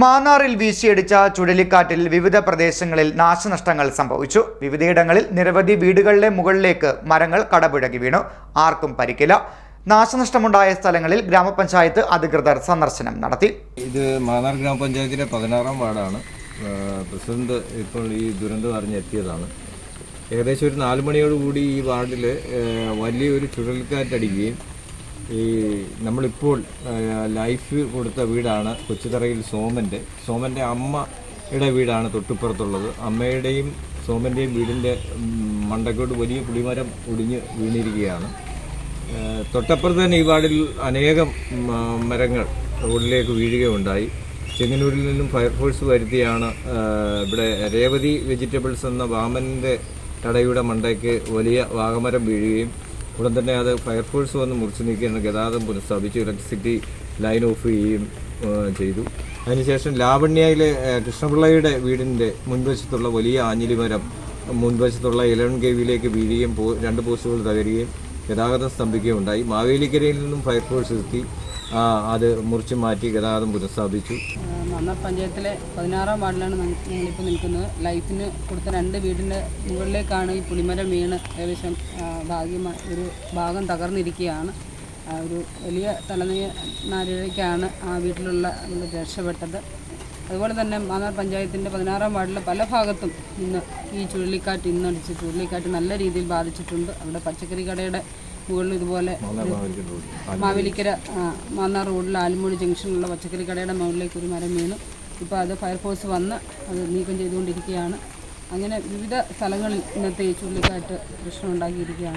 മാന്നാറിൽ വീശിയടിച്ച ചുഴലിക്കാറ്റിൽ വിവിധ പ്രദേശങ്ങളിൽ നാശനഷ്ടങ്ങൾ സംഭവിച്ചു. വിവിധയിടങ്ങളിൽ നിരവധി വീടുകളിലെ മുകളിലേക്ക് മരങ്ങൾ കടപുഴകി വീണു. ആർക്കും പരിക്കില്ല. നാശനഷ്ടമുണ്ടായ സ്ഥലങ്ങളിൽ ഗ്രാമപഞ്ചായത്ത് അധികൃതർ സന്ദർശനം നടത്തി. ഇത് മാന്നാർ ഗ്രാമപഞ്ചായത്തിലെ പതിനാറാം വാർഡാണ്. പ്രസിഡന്റ് ഇപ്പോൾ ഈ ദുരന്തം അറിഞ്ഞെത്തിയതാണ്. ഏകദേശം ഒരു നാല് മണിയോടുകൂടി ഈ വാർഡിൽ വലിയൊരു ചുഴലിക്കാറ്റടിക്കുകയും ഈ നമ്മളിപ്പോൾ ലൈഫ് കൊടുത്ത വീടാണ് കൊച്ചുതറയിൽ സോമന്റെ. സോമന്റെ അമ്മയുടെ വീടാണ് തൊട്ടിപ്പുറത്തുള്ളത്. അമ്മയുടെയും സോമന്റെയും വീടിന്റെ മണ്ടക്കോട് മണ്ടക്കോട്ട് വലിയ പുളിമരം ഒടിഞ്ഞ് വീണിരിക്കുകയാണ്. തൊട്ടപ്പുറത്ത് തന്നെ ഈ വാർഡിൽ അനേകം മരങ്ങൾ റോഡിലേക്ക് വീഴുകയുണ്ടായി. ചെങ്ങന്നൂരിൽ നിന്നും ഫയർഫോഴ്സ് വരുത്തിയാണ് ഇവിടെ രേവതി വെജിറ്റബിൾസ് എന്ന വാമന്റെ കടയുടെ മണ്ടയ്ക്ക് വലിയ വാഗമരം വീഴുകയും ഉടൻ തന്നെ അത് ഫയർഫോഴ്സ് വന്ന് മുറിച്ചു നീക്കിയാണ് ഗതാഗതം പുനഃസ്ഥാപിച്ചു. ഇലക്ട്രിസിറ്റി ലൈൻ ഓഫ് ചെയ്യുകയും ചെയ്തു. അതിനുശേഷം ലാവണ്യയിലെ കൃഷ്ണപിള്ളയുടെ വീടിന്റെ മുൻവശത്തുള്ള വലിയ ആഞ്ഞിലി മരം മുൻവശത്തുള്ള ഇലവൻ കേവിലേക്ക് വീഴുകയും രണ്ട് പോസ്റ്റുകൾ തകരുകയും ഗതാഗതം സ്തംഭിക്കുകയുണ്ടായി. മാവേലിക്കരയിൽ നിന്നും ഫയർഫോഴ്സ് എത്തി. അത് മുറിച്ചു മാറ്റി ഗതാഗതം പുനഃസ്ഥാപിച്ചു. മണ്ണാർ പഞ്ചായത്തിലെ പതിനാറാം വാർഡിലാണ് ഞങ്ങളിപ്പോൾ നിൽക്കുന്നത്. ലൈഫിന് കൊടുത്ത രണ്ട് വീടിന്റെ മുകളിലേക്കാണ് ഈ പുളിമരം വീണ് ഏകദേശം ഭാഗ്യമായി ഒരു ഭാഗം തകർന്നിരിക്കുകയാണ്. ഒരു വലിയ തലനാരിഴയ്ക്കാണ് ആ വീട്ടിലുള്ള രക്ഷപ്പെട്ടത്. അതുപോലെ തന്നെ മാന്നാർ പഞ്ചായത്തിന്റെ പതിനാറാം വാർഡിലെ പല ഭാഗത്തും ഇന്ന് ഈ ചുഴലിക്കാറ്റ് ഇന്നടിച്ച് ചുഴലിക്കാറ്റ് നല്ല രീതിയിൽ ബാധിച്ചിട്ടുണ്ട്. അവിടെ പച്ചക്കറി കടയുടെ മുകളിൽ ഇതുപോലെ മാവേലിക്കര മാന്നാർ റോഡിൽ ആലുമൂടി ജംഗ്ഷനിലുള്ള പച്ചക്കറി കടയുടെ മുകളിലേക്ക് ഒരു മരം വീണു. ഇപ്പോൾ അത് ഫയർഫോഴ്സ് വന്ന് അത് നീക്കം ചെയ്തുകൊണ്ടിരിക്കുകയാണ്. അങ്ങനെ വിവിധ സ്ഥലങ്ങളിൽ ഇന്നത്തെ ഈ ചുഴലിക്കാറ്റ് പ്രശ്നം ഉണ്ടാക്കിയിരിക്കുകയാണ്.